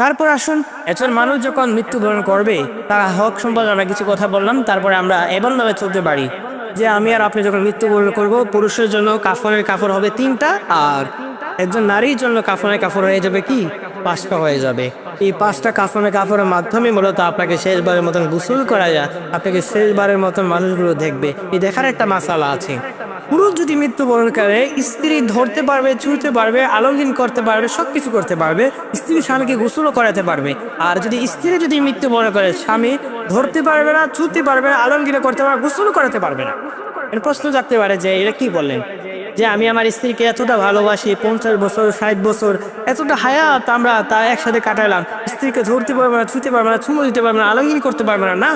তারপর আসুন। একজন মানুষ যখন মৃত্যুবরণ করবে, তার হক সম্পর্কে আমরা কিছু কথা বললাম, তারপরে আমরা এমনভাবে চলতে পারি যে আমি আর আপনি যখন মৃত্যুবরণ করব, পুরুষের জন্য কাফনের কাপড় হবে তিনটা, আর একজন নারীর জন্য কাফনের কাপড় হয়ে যাবে কি? পাঁচটা হয়ে যাবে। এই পাঁচটা কাফনের কাপড়ের মাধ্যমে মূলত আপনাকে শেষবারের মতন গোসল করা যায়। আপনাকে শেষবারের মতন মানুষগুলো দেখবে। এই দেখার একটা মাসালা আছে। পুরুষ যদি মৃত্যুবরণ করে স্ত্রী ধরতে পারবে ছুঁতে পারবে, আলঙ্গিন করতে পারবে সব কিছু করতে পারবে, স্ত্রী স্বামীকে গোসলও করাতে পারবে। আর যদি স্ত্রী যদি মৃত্যুবরণ করে স্বামী ধরতে পারবে না ছুঁতে পারবে না আলঙ্গিন করতে পারবে গোসলও করাতে পারবে না। এর প্রশ্ন থাকতে পারে যে এটা কি বললেন? যে, আমি আমার স্ত্রীকে এতটা ভালোবাসি, পঞ্চাশ বছর, ষাট বছর, এতটা হায়াত আমরা তা একসাথে কাটাইলাম স্ত্রীকে ধরতে পারবে না ছুঁতে পারবে না, চুমো দিতে পারবে না, আলঙ্গিন করতে পারবে না না?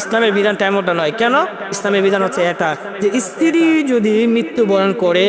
ইসলামের বিধান তেমনটা নয়। কেন? ইসলামের বিধান হচ্ছে এটা যে স্ত্রী যদি মৃত্যুবরণ করে,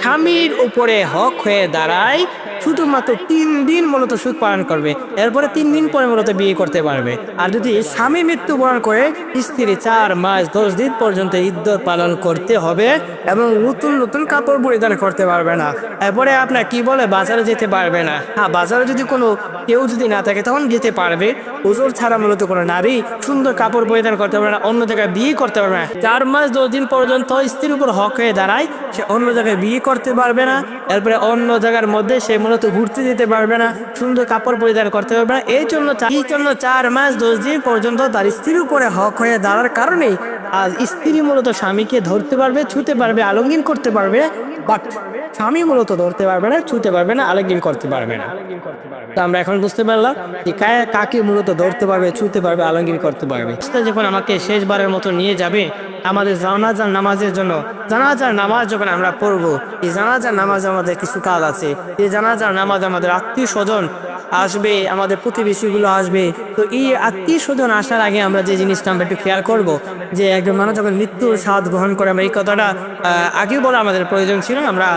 স্বামীর উপরে হক হয়ে দাঁড়ায়, শুধুমাত্র তিন দিন মূলত সুখ পালন করবে, এরপরে তিন দিন পরে মূলত বিয়ে করতে পারবে। আর যদি স্বামী মৃত্যুবরণ করে, স্ত্রী চার মাস, দশ দিন পর্যন্ত ইদ্যত পালন করতে হবে এবং নতুন নতুন কাপড় পরিধান করতে পারবে না। এরপরে আপনার কি বলে? বাজারে যেতে পারবে না। হ্যাঁ বাজারে যদি কোনো কেউ যদি না থাকে, তখন যেতে পারবে। ওজোর ছাড়া মূলত কোনো নারী সুন্দর কাপড় পরিধান করতে পারবে না, অন্য জায়গায় বিয়ে করতে পারবে না। চার মাস দশ দিন পর্যন্ত স্ত্রীর উপর হক হয়ে দাঁড়ায়, সে অন্য জায়গায় বিয়ে করতে পারবে না, এরপরে অন্য জায়গার মধ্যে সে মূলত ঘুরতে যেতে পারবে না, সুন্দর কাপড় পরিধান করতে পারবে না। এই জন্য এই জন্য চার মাস দশ দিন পর্যন্ত তার স্ত্রীর উপরে হক হয়ে দাঁড়ার কারণেই আজ স্ত্রী মূলত স্বামীকে ধরতে পারবে, ছুতে পারবে, আলঙ্গিন করতে পারবে, বাট স্বামী মূলত ধরতে পারবে না, ছুতে পারবে না, আলঙ্গিন করতে পারবে না। তো আমরা এখন বুঝতে পারলাম যে কাকে মূলত ধরতে পারবে, ছুঁতে পারবে আলঙ্গির করতে পারবে। যখন আমাকে শেষবারের মতো নিয়ে যাবে, আমাদের জানাজার নামাজের জন্য, জানাজার নামাজ যখন আমরা পড়ব, এই জানাজার নামাজ আমাদের কিছু কাজ আছে। এই জানাজার নামাজ আমাদের আত্মীয় স্বজন আসবে, আমাদের প্রতিবেশীগুলো আসবে। তো এই আত্মীয় স্বজন আসার আগে আমরা যে জিনিসটা আমরা একটু খেয়াল করব, যে একজন মানুষ যখন মৃত্যুর স্বাদ গ্রহণ করে, আমরা এই কথাটা আগেও বলা আমাদের প্রয়োজন ছিল, আমরা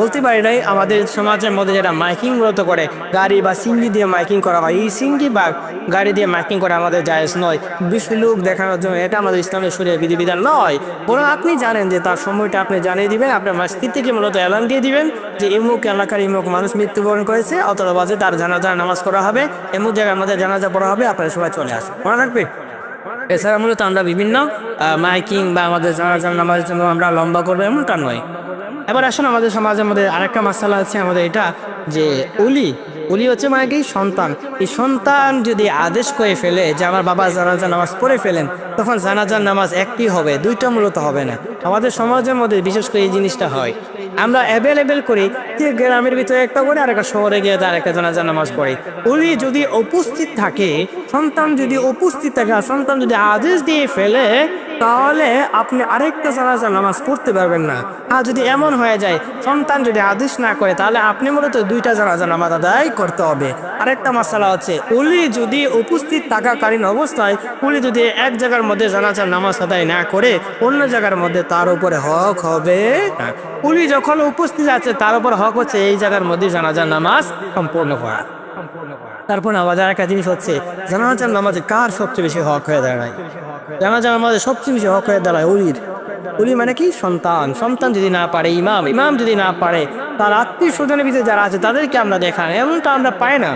বলতে পারি নাই। আমাদের সমাজের মধ্যে যারা মাইকিং মূলত করে, গাড়ি বা সিঙ্গি দিয়ে মাইকিং করা হয়, এই সিঙ্গি বা গাড়ি দিয়ে মাইকিং করা আমাদের জায়েজ নয়। বিশ্ব লোক দেখানোর জন্য এটা আমাদের ইসলামের শরীরে বিধিবিধান নয়। বরং আপনি জানেন যে তার সময়টা আপনি জানিয়ে দিবেন, আপনার থেকে মূলত এলান দিয়ে দিবেন, যে এমুক এলাকার এমুক মানুষ মৃত্যুবরণ করেছে অতটা বাজে তার জানাজার নামাজ করা হবে, এমন জায়গায় আমাদের জানাজা পড়া হবে, আপনারা সবাই চলে আসুন। মনে রাখবে? এছাড়া মূলত আমরা বিভিন্ন মাইকিং বা আমাদের জানাজার নামাজের জন্য আমরা লম্বা করব, এমনটা নয়। এবার আসুন আমাদের সমাজের মধ্যে আরেকটা মাসালা আছে, আমাদের এটা যে উলি। উলি হচ্ছে মানে কি? সন্তান। এই সন্তান যদি আদেশ করে ফেলে যে আমার বাবা জানাজা নামাজ পড়ে ফেলেন, তখন জানাজার নামাজ একটি হবে, দুইটা মূলত হবে না। আমাদের সমাজের মধ্যে বিশেষ করে এই জিনিসটা হয়। আমরা অ্যাভেলেবেল করি গ্রামের ভিতরে একটা করে আরেকটা শহরে গিয়ে তার একটা জানাজা নামাজ পড়ে। উনি যদি উপস্থিত থাকে, সন্তান যদি উপস্থিত থাকে সন্তান যদি আদেশ দিয়ে ফেলে তাহলে আপনি আরেকটা জানাজার নামাজ পড়তে পারবেন না। আর যদি এমন হয়ে যায়, সন্তান যদি আদেশ না করে, তাহলে আপনি মূলত দুইটা জানাজা নামাজ আদায় করতে হবে। আরেকটা মশালা হচ্ছে, উলি যদি উপস্থিত থাকাকালীন অবস্থায়, উলি যদি এক জায়গার মধ্যে জানাজার নামাজ আদায় না করে, অন্য জায়গার মধ্যে তার উপরে হক হবে। উলি যখন উপস্থিত আছে, তার উপর হক হচ্ছে এই জায়গার মধ্যে জানাজার নামাজ সম্পূর্ণ করা। তারপর আমাদের একটা জিনিস হচ্ছে জানাজার নামাজে কার সবচেয়ে বেশি হক হয়ে দাঁড়ায়? জানাজার নামাজে সবচেয়ে বেশি হক হয়ে দাঁড়ায় উলির উলি মানে কি? সন্তান। সন্তান যদি না পারে, ইমাম। ইমাম যদি না পারে, তার আত্মীয় স্বজনের ভিতরে যারা আছে, তাদেরকে আমরা দেখান এমনটা আমরা পাই না।